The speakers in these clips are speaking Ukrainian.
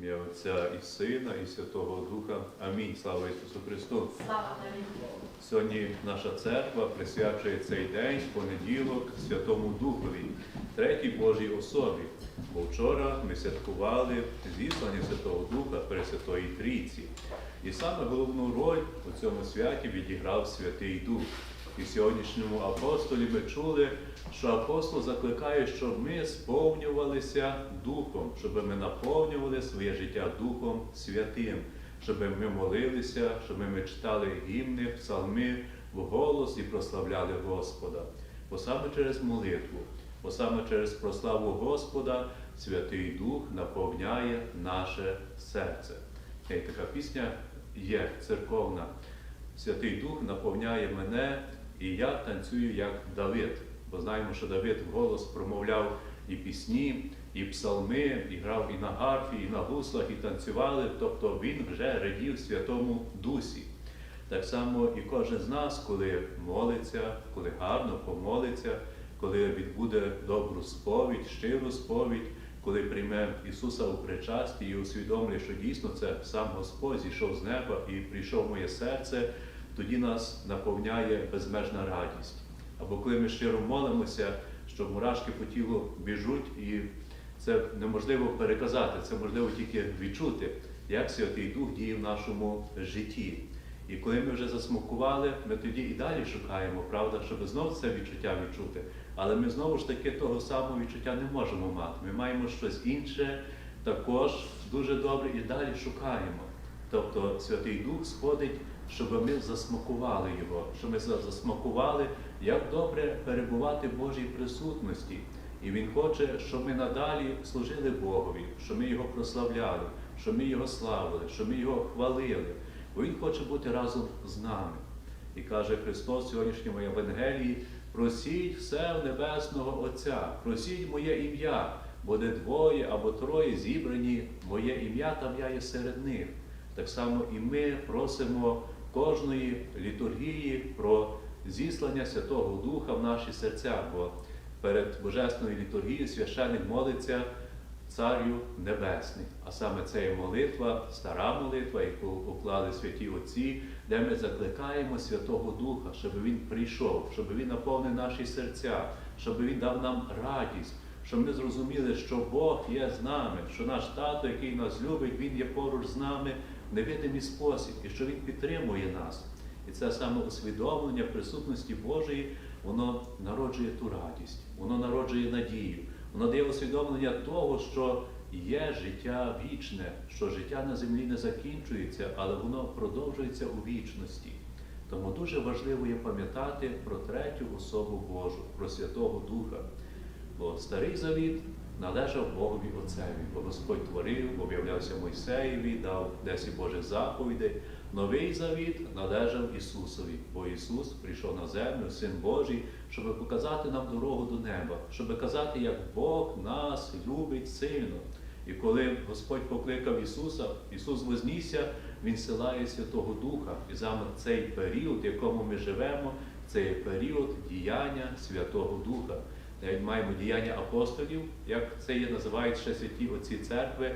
Ім'я Отця і Сина, і Святого Духа. Амінь. Слава Ісусу Христу! Слава. Сьогодні наша церква присвячує цей день, понеділок, Святому Духові, третій Божій особі. Бо вчора ми святкували зіслання Святого Духа Пресвятої Трійці. І саме головну роль у цьому святі відіграв Святий Дух. І в сьогоднішньому апостолі ми чули, що апостол закликає, щоб ми сповнювалися Духом, щоб ми наповнювали своє життя Духом Святим, щоб ми молилися, щоб ми читали гімни, псалми вголос і прославляли Господа. Бо саме через молитву, бо саме через прославу Господа Святий Дух наповняє наше серце. Така пісня є церковна. Святий Дух наповняє мене, і я танцюю як Давид. Бо знаємо, що Давид вголос промовляв і пісні, і псалми, і грав і на гарфі, і на гуслах, і танцювали. Тобто він вже радів Святому Дусі. Так само і кожен з нас, коли молиться, коли гарно помолиться, коли відбуде добру сповідь, щиру сповідь, коли прийме Ісуса у причасті і усвідомлює, що дійсно це сам Господь зійшов з неба і прийшов в моє серце, тоді нас наповняє безмежна радість. Або коли ми щиро молимося, що мурашки по тілу біжуть, і це неможливо переказати, це можливо тільки відчути, як Святий Дух діє в нашому житті. І коли ми вже засмакували, ми тоді і далі шукаємо, правда, щоб знову це відчуття відчути. Але ми знову ж таки того самого відчуття не можемо мати. Ми маємо щось інше, також дуже добре і далі шукаємо. Тобто Святий Дух сходить, щоб ми засмакували його, щоб ми засмакували, як добре перебувати в Божій присутності. І Він хоче, щоб ми надалі служили Богові, щоб ми його прославляли, щоб ми його славили, щоб ми його хвалили. Бо Він хоче бути разом з нами. І каже Христос в сьогоднішньому Євангелії: просіть все в Небесного Отця, просіть моє ім'я, бо де двоє або троє зібрані, моє ім'я, там я є серед них. Так само і ми просимо кожної літургії про зіслання Святого Духа в наші серця, бо перед Божественною літургією священник молиться Царю Небесний. А саме це є молитва, стара молитва, яку уклали святі Отці, де ми закликаємо Святого Духа, щоб Він прийшов, щоб Він наповнив наші серця, щоб Він дав нам радість, щоб ми зрозуміли, що Бог є з нами, що наш тато, який нас любить, Він є поруч з нами невидимий спосіб, і що Він підтримує нас. І це саме усвідомлення присутності Божої, воно народжує ту радість, воно народжує надію, воно дає усвідомлення того, що є життя вічне, що життя на землі не закінчується, але воно продовжується у вічності. Тому дуже важливо є пам'ятати про третю особу Божу, про Святого Духа. Бо старий завіт належав Богові Отцеві, бо Господь творив, об'являвся Мойсеєві, дав 10 Божих заповідей. Новий завіт належав Ісусові, бо Ісус прийшов на землю, Син Божий, щоб показати нам дорогу до неба, щоб казати, як Бог нас любить сильно. І коли Господь покликав Ісуса, Ісус вознісся, Він силає Святого Духа. І саме цей період, в якому ми живемо, це період діяння Святого Духа. Навіть маємо діяння апостолів, як це є, називають ще святі отці церкви,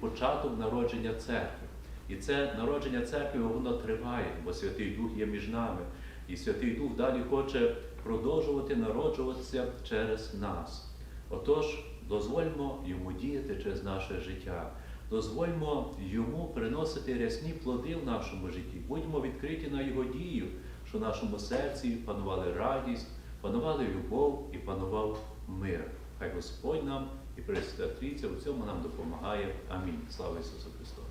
початок народження церкви. І це народження церкви воно триває, бо Святий Дух є між нами. І Святий Дух далі хоче продовжувати народжуватися через нас. Отож, дозвольмо йому діяти через наше життя. Дозвольмо йому приносити рясні плоди в нашому житті. Будьмо відкриті на його дію, що в нашому серці панували радість, панували любов і панував мир. Хай Господь нам і Пресвята Трійця у цьому нам допомагає. Амінь. Слава Ісусу Христу!